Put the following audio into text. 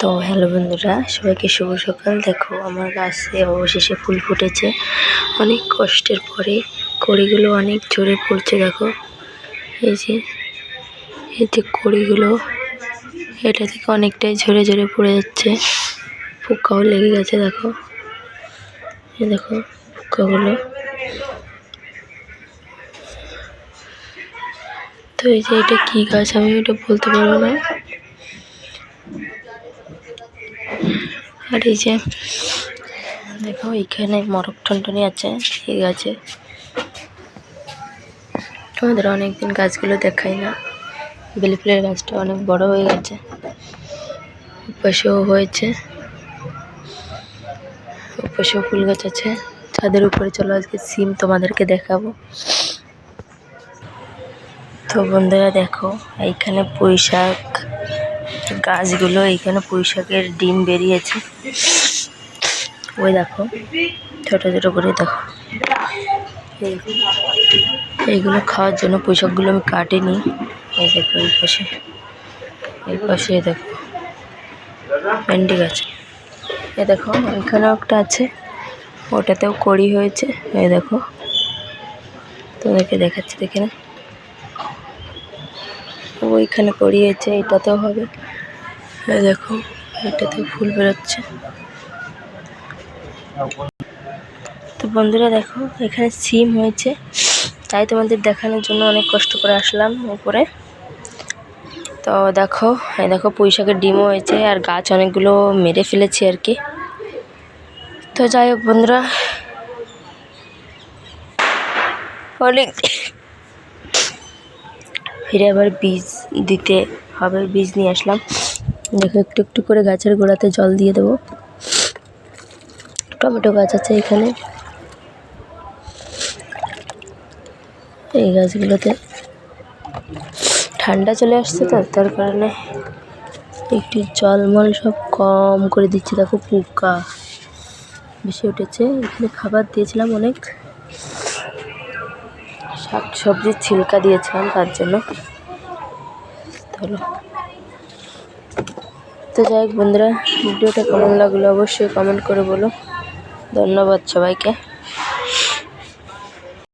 তো হ্যালো বন্ধুরা, সবাইকে শুভ সকাল। দেখো, আমার গাছে অবশেষে ফুল ফুটেছে। অনেক কষ্টের পরে কড়িগুলো অনেক ঝরে পড়ছে, দেখো। এই যে এই যে কড়িগুলো, এটা থেকে অনেকটাই ঝরে ঝরে পড়ে যাচ্ছে। পোকাও লেগে গেছে, দেখো। দেখো, পোকাগুলো। তো এই যে, এটা কী গাছ? আমি এটা বলতে পারব না। আর এই যে, দেখো এইখানে মরক টনটনি আছে, এই গাছে। আমাদের অনেকদিন গাছগুলো দেখাই না। বেলি ফুলের গাছটা অনেক বড় হয়ে গেছে। পাশেও হয়েছে। পাশেও ফুল গাছ আছে। ছাদের উপরে চলো আজকে সিম তোমাদেরকে দেখাবো। তো বন্ধুরা দেখো, এইখানে পুঁই শাক গাছগুলো এইখানে পুঁই শাকের ডিম বেরিয়েছে। ওই দেখো, ছোট ছোট করে দেখো। এইগুলো খাওয়ার জন্য পুঁই শাকগুলো আমি কাটিনি। এই দেখো, এই পাশে এই পাশে দেখো, ভেন্ডি গাছ। এ দেখো ওইখানেও একটা আছে, ওটাতেও কড়ি হয়েছে। এই দেখো, তোমাদেরকে দেখাচ্ছি দেখে না ওইখানে কড়ি হয়েছে এটাতেও হবে। এই দেখো এটাতেও ফুল বেরোচ্ছে। তো বন্ধুরা দেখো, এখানে সিম হয়েছে। তাই তোমাদের দেখানোর জন্য অনেক কষ্ট করে আসলাম উপরে। তো দেখো দেখো পুঁই শাকের ডিমও হয়েছে আর গাছ অনেকগুলো মেরে ফেলেছি আর কি। তো যাই হোক বন্ধুরা। অনেক ফিরে আবার বীজ দিতে হবে, বীজ নিয়ে আসলাম। দেখো, একটু একটু করে গাছের গোড়াতে জল দিয়ে দেবো। টমেটো গাছ আছে এখানে। এই গাছগুলোতে ঠান্ডা চলে আসছে তো, তার কারণে একটু জলমল সব কম করে দিচ্ছি। দেখো, পোকা বেশি উঠেছে। এখানে খাবার দিয়েছিলাম অনেক। শাক সবজির ছিলকা দিয়েছিলাম তার জন্য। হলো তো যাই হোক বন্ধুরা ভিডিওটা কেমন লাগল অবশ্যই কমেন্ট করে বলো। ধন্যবাদ সবাইকে।